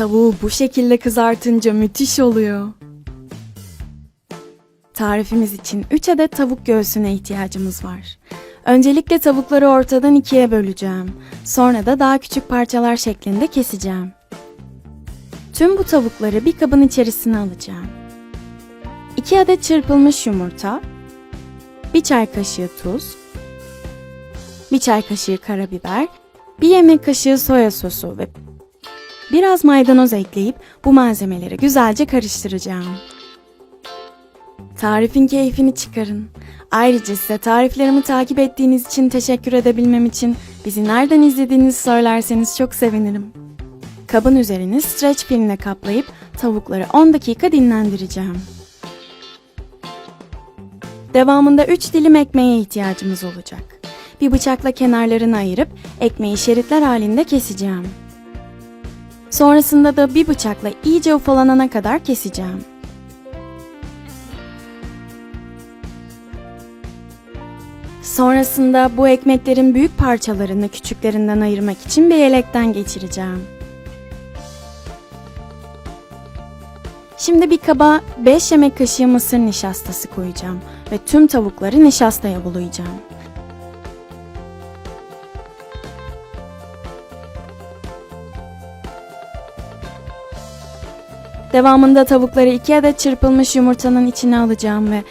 Tavuğu bu şekilde kızartınca müthiş oluyor. Tarifimiz için 3 adet tavuk göğsüne ihtiyacımız var. Öncelikle tavukları ortadan ikiye böleceğim. Sonra da daha küçük parçalar şeklinde keseceğim. Tüm bu tavukları bir kabın içerisine alacağım. 2 adet çırpılmış yumurta, 1 çay kaşığı tuz, 1 çay kaşığı karabiber, 1 yemek kaşığı soya sosu ve biraz maydanoz ekleyip bu malzemeleri güzelce karıştıracağım. Tarifin keyfini çıkarın. Ayrıca size tariflerimi takip ettiğiniz için teşekkür edebilmem için bizi nereden izlediğinizi söylerseniz çok sevinirim. Kabın üzerini streç filmle kaplayıp tavukları 10 dakika dinlendireceğim. Devamında 3 dilim ekmeğe ihtiyacımız olacak. Bir bıçakla kenarlarını ayırıp ekmeği şeritler halinde keseceğim. Sonrasında da bir bıçakla iyice ufalanana kadar keseceğim. Sonrasında bu ekmeklerin büyük parçalarını küçüklerinden ayırmak için bir elekten geçireceğim. Şimdi bir kaba 5 yemek kaşığı mısır nişastası koyacağım ve tüm tavukları nişastaya bulayacağım. Devamında tavukları 2 adet çırpılmış yumurtanın içine alacağım ve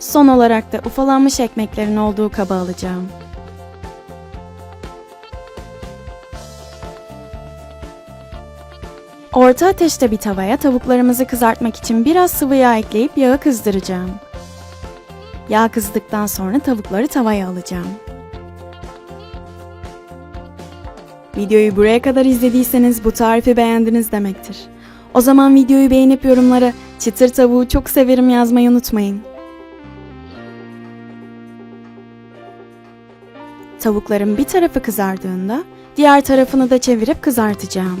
Son olarak da ufalanmış ekmeklerin olduğu kaba alacağım. Orta ateşte bir tavaya tavuklarımızı kızartmak için biraz sıvı yağ ekleyip yağı kızdıracağım. Yağ kızdıktan sonra tavukları tavaya alacağım. Videoyu buraya kadar izlediyseniz bu tarifi beğendiniz demektir. O zaman videoyu beğenip yorumlara çıtır tavuğu çok severim yazmayı unutmayın. Tavukların bir tarafı kızardığında diğer tarafını da çevirip kızartacağım.